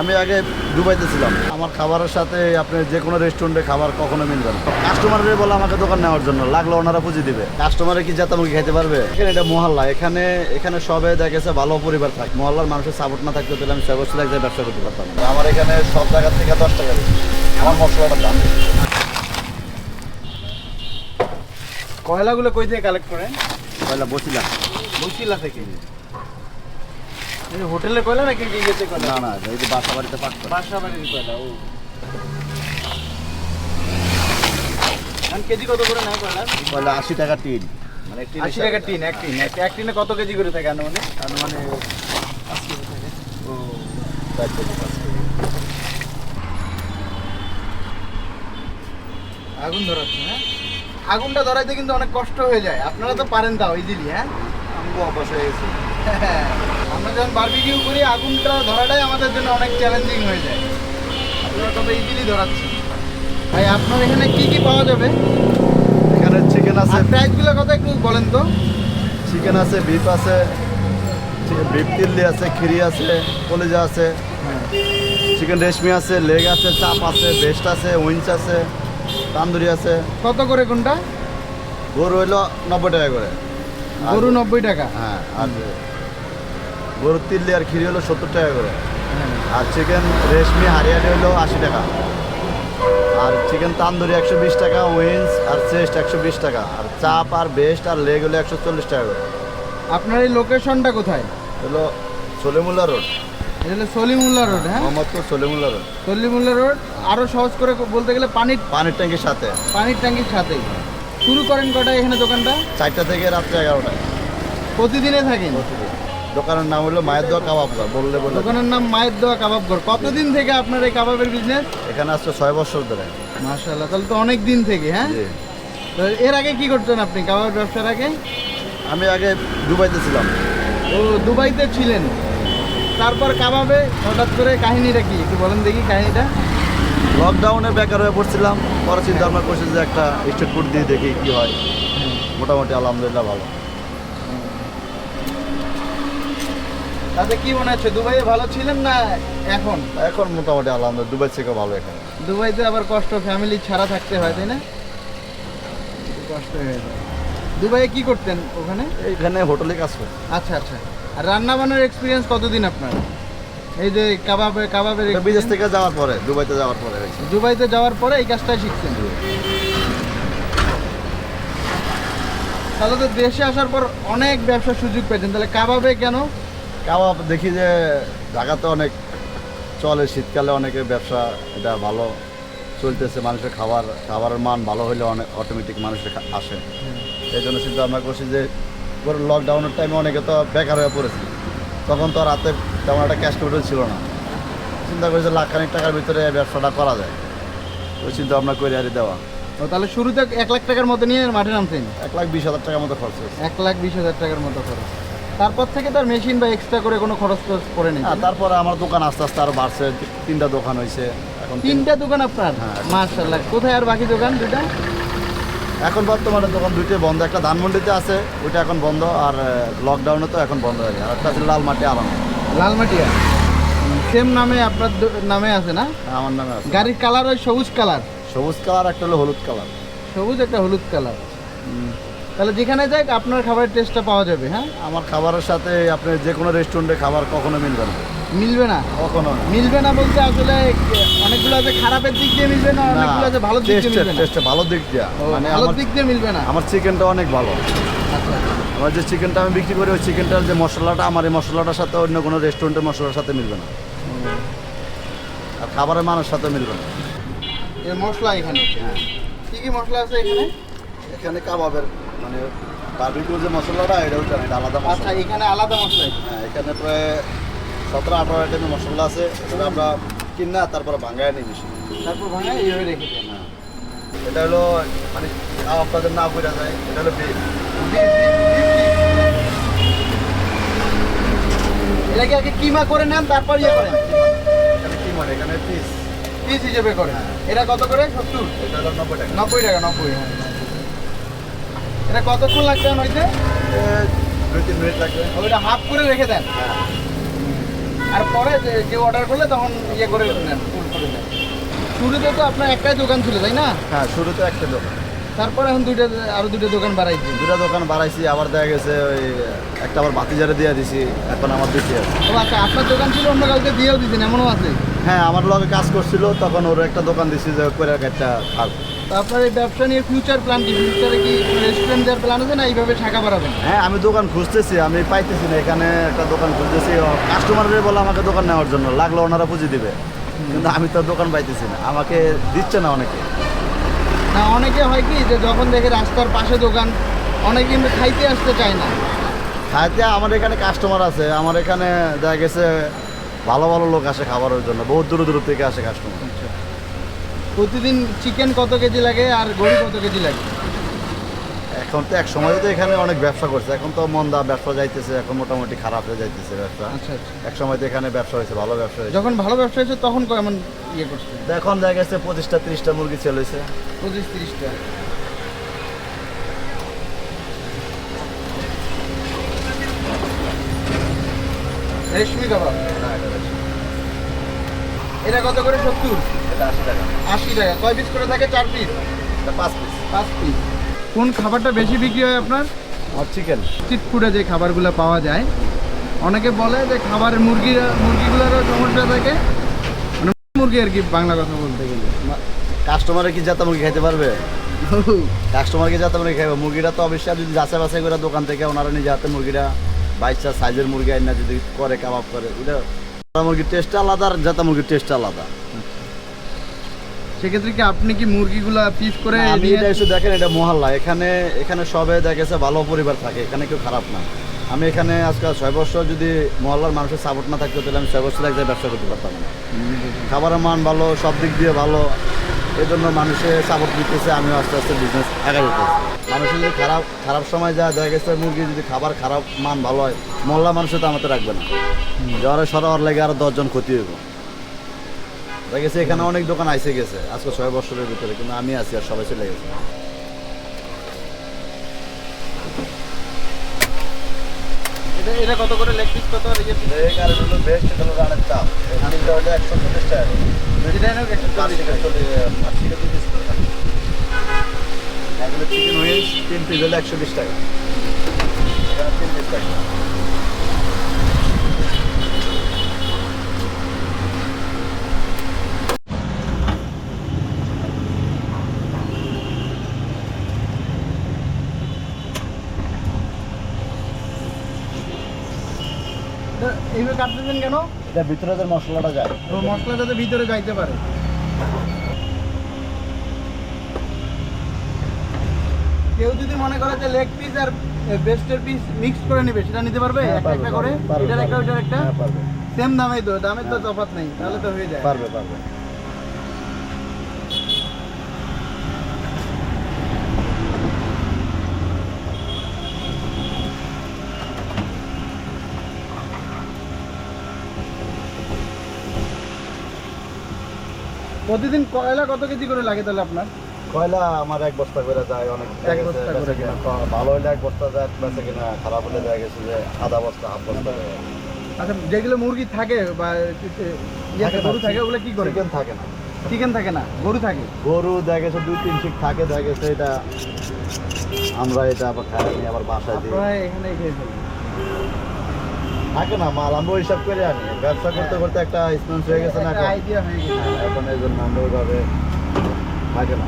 আমি আগে দুবাইতে ছিলাম। আমার খাবারের সাথে আপনি যে কোনো রেস্টুরেন্টে খাবার কখনো মিলবে না। কাস্টমারের বলে আমাকে দোকান নেওয়ার জন্য লাগল ওনারা পুঁজি দিবে। কাস্টমারে কি যাতামুখী খেতে পারবে? এখানে এটা মহল্লা এখানে এখানে সবে দেখেছে ভালো পরিবার থাকে। মহল্লার মানুষের সাপোর্ট না থাকতে তাহলে আমি সেবস্ত এক জায়গায় ব্যবসা করতে পারতাম। আমার এখানে সব জায়গা থেকে দশ টাকা আমার মশলাটা দাম। কয়লাগুলো কই থেকে কালেক্ট করেন? কয়লা বসিলাম বসিলা থেকে। হোটেলে কয়লা নাকি গিয়েছে কয়লা? না না এই যে বাসা বাড়িতে পাক। বাসা বাড়ির কয়লা ও। কেজি কত করে নেয় কয়লা? পয়লা আশি টাকা টিন। মানে আশি টাকা টিন এক টিন এক- টিনে। কত কেজি করে থাকে মানে তার মানে ও চার কেজি, পাঁচ কেজি। আগুন ধরাচ্ছে হ্যাঁ? আগুনটা ধরাইতে কিন্তু অনেক কষ্ট হয়ে যায়। আপনারা তো পারেন তাও ইজিলি হ্যাঁ? আমি অভ্যাস হয়ে গেছি। আমরা যখন বারবিকিউ করি আগুনটা ধরাটাই আমাদের জন্য অনেক চ্যালেঞ্জিং হয়ে যায়। আপনারা তবে ইজিলি ধরাচ্ছেন। ভাই আপনার এখানে কি কি পাওয়া যাবে? এখানে চিকেন আছে। প্রাইসগুলো কত একটু বলেন তো? চিকেন আছে বিফ আছে বিফ তিল্লি আছে খিরি আছে কলেজা আছে। চিকেন রেশমি আছে লেগ আছে চাপ আছে বেস্ট আছে উইঞ্চ আছে তান্দুরি আছে। কত করে কোনটা? গরু হইল নব্বই টাকা করে। গরু নব্বই টাকা? হ্যাঁ আর গরু তিল্লি আর খিরি হলো সত্তর টাকা করে। আর চিকেন রেশমি হারিয়ালি হলো আশি টাকা। আর চিকেন তান্দুরি একশো বিশ টাকা উইন্স আর চেস্ট একশো বিশ টাকা। আর চাপ আর বেস্ট আর লেগ হলো একশো চল্লিশ টাকা করে। আপনার এই লোকেশনটা কোথায়? হলো সলেমুল্লা রোড। এটা সলিমুল্লা রোড হ্যাঁ? মোহাম্মদপুর সলেমুল্লা রোড। সলিমুল্লা রোড আরও সহজ করে বলতে গেলে পানির পানির ট্যাঙ্কির সাথে। পানির ট্যাঙ্কির সাথেই শুরু করেন কটায় এখানে দোকানটা? চারটা থেকে রাত্রে এগারোটায়। প্রতিদিনে থাকেন? দোকানের নাম হলো মায়ের দোয়া কাবাব ঘর বললে বললে দোকানের নাম মায়ের দোয়া কাবাব ঘর। কতদিন থেকে আপনার এই কাবাবের বিজনেস এখানে আসছে ছয় বছর ধরে। মাশাআল্লাহ তাহলে তো অনেক দিন থেকে হ্যাঁ? তো এর আগে কি করতেন আপনি কাবাবের ব্যবসার আগে? আমি আগে দুবাইতে ছিলাম। ও দুবাইতে ছিলেন। তারপর কাবাবে হঠাৎ করে কাহিনীটা কি? একটু বলেন দেখি কাহিনীটা। লকডাউনে বেকার হয়ে পড়ছিলাম পরে চিন্তা ভাবনা করছি যে একটা স্ট্রিট ফুড দিয়ে দেখি কি হয়। মোটামুটি আলহামদুলিল্লাহ ভালো। তাতে কি মনে হচ্ছে দুবাইয়ে ভালো ছিলেন না এখন? এখন মোটামুটি আলহামদুলিল্লাহ দুবাই থেকে ভালো এখানে। দুবাইতে আবার কষ্ট ফ্যামিলি ছাড়া থাকতে হয় তাই না? কষ্ট হয়ে যায়। দুবাইয়ে কি করতেন ওখানে? এইখানে হোটেলে কাজ করি আচ্ছা আচ্ছা। আর রান্না বান্নার এক্সপিরিয়েন্স কতদিন আপনার? এই যে কাবাবে কাবাবের এটা বিদেশ থেকে যাওয়ার পরে দুবাইতে যাওয়ার পরে দুবাইতে যাওয়ার পরে এই কাজটা শিখছেন? তাহলে তো দেশে আসার পর অনেক ব্যবসার সুযোগ পেয়েছেন। তাহলে কাবাবে কেন কাবাব দেখি যে ঢাকাতে অনেক চলে শীতকালে অনেকের ব্যবসা এটা ভালো চলতেছে মানুষের খাবার খাবারের মান ভালো হলে অনেক অটোমেটিক মানুষের আসে। এই জন্য চিন্তা ভাবনা করছি যে লকডাউনের টাইমে অনেকে তো বেকার হয়ে পড়েছে। তখন তো আর হাতে তেমন একটা ক্যাশ ক্যাপিটাল ছিল না। চিন্তা করেছে লাখ খানিক টাকার ভিতরে ব্যবসাটা করা যায়। ওই চিন্তা ভাবনা করে আর দেওয়া। তাহলে শুরুতে এক লাখ টাকার মতো নিয়ে মাঠে নামছেন এক লাখ বিশ হাজার টাকার মতো খরচ হয়েছে। এক লাখ বিশ হাজার টাকার মতো খরচ। তারপর থেকে তার মেশিন বা এক্সট্রা করে কোনো খরচ টরচ করে নেই হ্যাঁ তারপরে আমার দোকান আস্তে আস্তে আরও বাড়ছে তিনটা দোকান হয়েছে এখন তিন- তিনটা দোকান আপনার? হ্যাঁ। মার্শাল্লাহ কোথায় আর বাকি দোকান দুটা এখন বর্তমানে দোকান দুইটাই বন্ধ একটা ধানমন্ডিতে আছে ওইটা এখন বন্ধ আর লকডাউনে তো এখন বন্ধ হয়ে যায় আর একটা আছে লালমাটি আলাম লালমাটিয়া? সেম নামে আপনার নামে আছে না? আমার নামে আছে। গাড়ির কালার ওই সবুজ কালার সবুজ কালার একটা হলো হলুদ কালার সবুজ একটা হলুদ কালার তাহলে যেখানে যাক আপনার খাবারের টেস্টটা পাওয়া যাবে হ্যাঁ? আমার খাবারের সাথে আপনি যে কোনো রেস্টুরেন্টে খাবার কখনো মিলবে না। মিলবে না? কখনো না। মিলবে না বলতে আসলে অনেকগুলো আছে খারাপের দিক দিয়ে মিলবে না অনেকগুলো আছে ভালো দিক দিয়ে মিলবে না। টেস্টে ভালো দিক দিয়ে। মানে ভালো দিক দিয়ে মিলবে না। আমার চিকেনটা অনেক ভালো। আচ্ছা। আমার যে চিকেনটা আমি বিক্রি করি ওই চিকেনটার যে মশলাটা আমার এই মশলাটার সাথে অন্য কোনো রেস্টুরেন্টের মশলার সাথে মিলবে না। আর খাবারের মানের সাথে মিলবে না। এর মশলা এখানে। কি কি মশলা আছে এখানে? এখানে কাবাবের। মানে বারবিকিউ যে মশলাটা এটা হচ্ছে না, এটা আলাদা আচ্ছা মশলা এখানে আলাদা মশলা। হ্যাঁ এখানে প্রায় সতেরো আঠারো আইটেমের মশলা আছে সেটা আমরা কিনা তারপরে ভাঙায় নিই বেশি তারপর ভাঙা এইভাবে রেখে দেন। হ্যাঁ। এটা হলো মানে আপনাদের না বোঝা যায় এটা হলো beef। এটাকে আগে কিমা করে নেন তারপর ইয়ে করেন? এখানে কি মানে এখানে পিস পিস হিসেবে করেন। এটা কত করে? সত্তর? এটা হলো নব্বই টাকা। নব্বই টাকা নব্বই হ্যাঁ। এটা কতক্ষণ লাগবে হইতে দুই তিন মিনিট লাগবে। ওইটা হাফ করে রেখে দেন। হ্যাঁ। আর পরে যে অর্ডার করলে তখন ইয়ে করে নেন ফুল করে নেন। শুরুতে তো আপনার একটাই দোকান ছিল তাই না? হ্যাঁ শুরুতে একটা দোকান। তারপরে এখন দুইটা আরও দুটো দোকান বাড়াইছি। দুটা দোকান বাড়াইছি আবার দেখা গেছে ওই একটা আবার বাতিজারে দিয়ে দিছি এখন আমার দিতে আছে ও আচ্ছা আপনার দোকান ছিল অন্য কাউকে দিয়েও দিতেন এমনও আছে? হ্যাঁ আমার লগে কাজ করছিল তখন ওর একটা দোকান দিছি যে করে একটা থাক তো আপনার এই ব্যবসা নিয়ে ফিউচার প্ল্যান কি? ফিউচারে কি রেস্টুরেন্ট দেওয়ার প্ল্যান আছে না এইভাবে শাখা বাড়াবেন হ্যাঁ আমি দোকান খুঁজতেছি আমি পাইতেছি না। এখানে একটা দোকান খুঁজতেছি। কাস্টমারের বলে আমাকে দোকান নেওয়ার জন্য লাগলে ওনারা পুঁজি দিবে। কিন্তু আমি তো দোকান পাইতেছি না আমাকে দিচ্ছে না অনেকে। না অনেকে হয় কি যে যখন দেখে রাস্তার পাশে দোকান অনেকে কিন্তু খাইতে আসতে চায় না। খাইতে আমার এখানে কাস্টমার আছে। আমার এখানে দেখা গেছে ভালো ভালো লোক আসে খাবারের জন্য বহুত দূর দূর থেকে আসে কাস্টমার প্রতিদিন চিকেন কত কেজি লাগে আর গরু কত কেজি লাগে? এখন তো এক সময় তো এখানে অনেক ব্যবসা করছে। এখন তো মন্দা ব্যবসা যাইতেছে এখন মোটামুটি খারাপ হয়ে যাইতেছে ব্যবসা। আচ্ছা আচ্ছা। এক সময় তো এখানে ব্যবসা হয়েছে ভালো ব্যবসা হয়েছে। যখন ভালো ব্যবসা হয়েছে তখন কেমন ইয়ে করছে? এখন দেখা গেছে পঁচিশটা তিরিশটা মুরগি চলেছে পঁচিশ তিরিশটা। রেশমি কাবাব। এটা কত করে? সত্তর? আশি টাকা। কয় পিস করে থাকে? চার পিস পাঁচ পিস পাঁচ পিস কোন খাবারটা বেশি বিক্রি হয় আপনার? আর চিকেন স্ট্রিট ফুডে যে খাবারগুলো পাওয়া যায়। অনেকে বলে যে খাবারের মুরগি মুরগিগুলোরও সমস্যা থাকে। মানে মুরগি আর কি বাংলা কথা বলতে গেলে। কাস্টমারে কি জাতা মুরগি খাইতে পারবে? কাস্টমার কি জাতা মুরগি খাইবে? মুরগিটা তো অবশ্যই যদি যাচাই বাছাই করে দোকান থেকে ওনারা নিজে হাতে মুরগিটা বাইশটা সাইজের মুরগি আইনা যদি করে কাবাব করে জাতা মুরগির টেস্ট আলাদা আর জাতা মুরগির টেস্ট আলাদা। সেক্ষেত্রে কি আপনি কি মুরগিগুলা পিস করে আমি এটা এসে দেখেন এটা মহল্লা। এখানে এখানে সবে দেখেছে ভালো পরিবার থাকে এখানে কেউ খারাপ না। আমি এখানে আজকে ছয় বছর যদি মহল্লার মানুষের সাপোর্ট না থাকতো তাহলে আমি ছয় বছর এক ব্যবসা করতে পারতাম না। খাবারের মান ভালো সব দিক দিয়ে ভালো এই জন্য মানুষের সাপোর্ট দিতেছে আমিও আস্তে আস্তে বিজনেস আগাই যেতেছি মানুষের যদি খারাপ খারাপ সময় যায় দেখা গেছে মুরগি যদি খাবার খারাপ মান ভালো হয় মহল্লা মানুষের তো আমাদের রাখবে না। জ্বরে সরার লেগে আরও দশজন ক্ষতি হইব। গেছে এখানে অনেক দোকান আইসে গেছে আজকে ছয় বছরের ভিতরে কিন্তু আমি আছি আর সবাই চলে গেছে। এটা এটা কত করে লেগ পিস কত আর ইয়ে? এই কারণে হলো বেস্ট হলো রানের চাপ তিনটা হলো একশো চল্লিশ টাকা। এটা এনেও একশো চল্লিশ টাকা। চল্লিশ পাঁচ পিস এগুলো চিকেন উইংস তিন পিস হলো একশো বিশ টাকা। তিন পিস টাকা এইভাবে কাটতেছেন কেন? এটা ভিতরে যে মশলাটা যায়। ও মশলা যাতে ভিতরে যাইতে পারে। কেউ যদি মনে করে যে লেগ পিস আর বেস্টের পিস মিক্স করে নেবে সেটা নিতে পারবে? হ্যাঁ, একটা একটা করে? এটার একটা। ওইটার একটা? হ্যাঁ, সেম দামেই তো দামের তো তফাৎ নেই তাহলে তো হয়ে যায়। পারবে পারবে। প্রতিদিন কয়লা কত কেজি করে লাগে তাহলে আপনার? কয়লা আমার এক বস্তা করে যায় অনেক এক বস্তা করে কিনা। ভালো হলে এক বস্তা যায় বেচে কিনা খারাপ হলে দেখা গেছে যে আধা বস্তা হাফ বস্তা। আচ্ছা যেগুলো মুরগি থাকে বা ইয়েতে গরু থাকে ওগুলো কি করে? চিকেন থাকে না। চিকেন থাকে না গরু থাকে? গরু দেখা গেছে দুই তিন শিক থাকে দেখা গেছে এটা আমরা এটা আবার খাই আবার বাসায় দিই। এখানে খেয়ে থাকে না মাল আমরা হিসাব করে আনি। ব্যবসা করতে করতে একটা এক্সপিরিয়েন্স হয়ে গেছে না এখন? আইডিয়া হয়ে গেছে। এখন এই জন্য আমরা ওইভাবে থাকে না।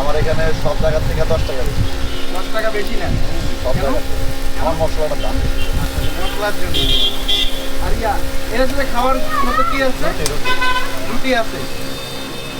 আমার এখানে সব জায়গা থেকে দশ টাকা বেশি। দশ টাকা বেশি নেন সব? আমার মশলাটার দাম। মশলার জন্য। আর ইয়া এর সাথে মতো কি আছে? রুটি, রুটি। রুটি আছে।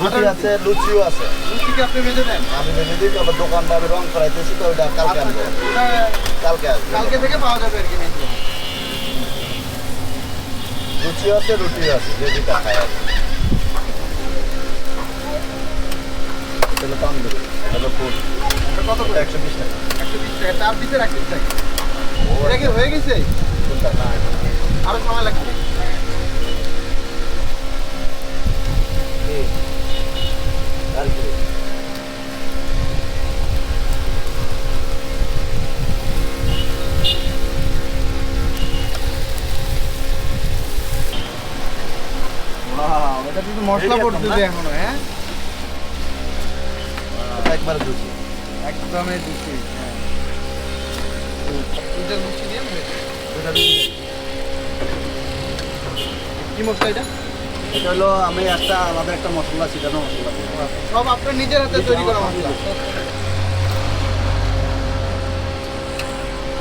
রুটি আছে লুচিও আছে। লুচি কি আপনি ভেজে দেন? আমি ভেবে দিই তবে দোকানটা আমি রং করাইতেছি তো কালকে আচ্ছা, আনব। কালকে আসবে। কালকে থেকে পাওয়া যাবে আর কি লুচিও আছে রুটিও আছে যে দুটা খাই আছে তাহলে তন্দুরি তাহলে ফুড কত করে? একশো বিশ টাকা। একশো বিশ টাকা। চার পিসের এক পিস টাকা এটা কি হয়ে গেছে? আরও সময় লাগবে। মশলা পড়তেছে এখনও হ্যাঁ? একবার জুসি একদমই দুটি হ্যাঁ। দিয়ে কি মশলা এটা? এটা হলো আমি একটা আমাদের একটা মশলা ছিটানো মশলা। সব আপনার নিজের হাতে তৈরি করা মশলা।